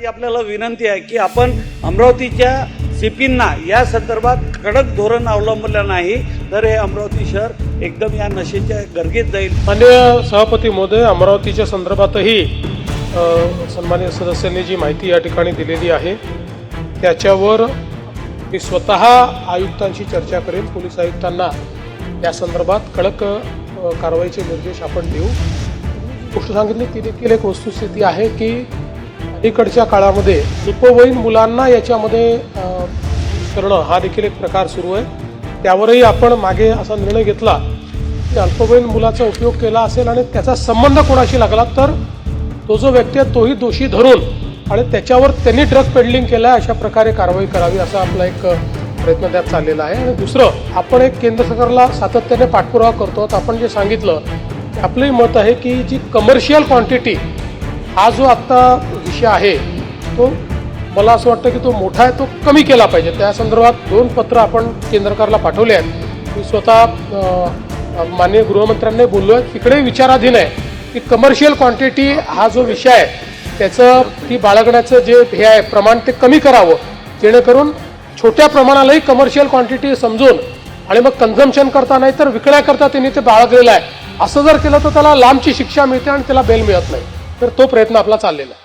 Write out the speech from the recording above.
माझी आपल्याला विनंती आहे की आपण अमरावतीच्या सिपींना या संदर्भात कडक धोरण अवलंबलं नाही तर हे अमरावती शहर एकदम या नशेच्या गर्गेत जाईल. मान्य सभापती महोदय अमरावतीच्या संदर्भातही अ, सन्मान्य सदस्यांनी जी माहिती या ठिकाणी दिलेली आहे त्याच्यावर मी स्वतः आयुक्तांशी चर्चा करेन. पोलीस आयुक्तांना या संदर्भात कडक कारवाईचे निर्देश आपण देऊ. गोष्ट सांगितली ती देखील एक वस्तुस्थिती आहे की अलीकडच्या काळामध्ये अल्पवयीन मुलांना याच्यामध्ये करणं हा देखील एक प्रकार सुरू आहे त्यावरही आपण मागे असा निर्णय घेतला की अल्पवयीन मुलाचा उपयोग केला असेल आणि त्याचा संबंध कोणाशी लागला तर तो जो व्यक्ती आहे तोही दोषी धरून आणि त्याच्यावर त्यांनी ड्रग पेडलिंग केलं आहे अशा प्रकारे कारवाई करावी असा आपला एक प्रयत्न त्यात चाललेला आहे आणि दुसरं आपण एक केंद्र सरकारला सातत्याने पाठपुरावा करतो आहोत. आपण जे सांगितलं आपलंही मत आहे की जी कमर्शियल क्वांटिटी हा जो आत्ता विषय आहे तो मला असं वाटतं की तो मोठा आहे तो कमी केला पाहिजे. त्या संदर्भात दोन पत्र आपण केंद्र सरकारला पाठवले आहेत. मी स्वतः माननीय गृहमंत्र्यांनी बोललो आहे तिकडे विचाराधीन आहे की कमर्शियल क्वांटिटी हा जो विषय आहे त्याचं ती बाळगण्याचं जे हे आहे प्रमाण ते कमी करावं. जेणेकरून छोट्या प्रमाणालाही कमर्शियल क्वांटिटी समजून आणि मग कन्झम्पशन करता नाही तर विकण्याकरता त्यांनी ते बाळगलेलं आहे. असं जर केलं तर त्याला लांबची शिक्षा मिळते आणि त्याला बेल मिळत नाही. तर तो प्रयत्न आपला चाललेला आहे.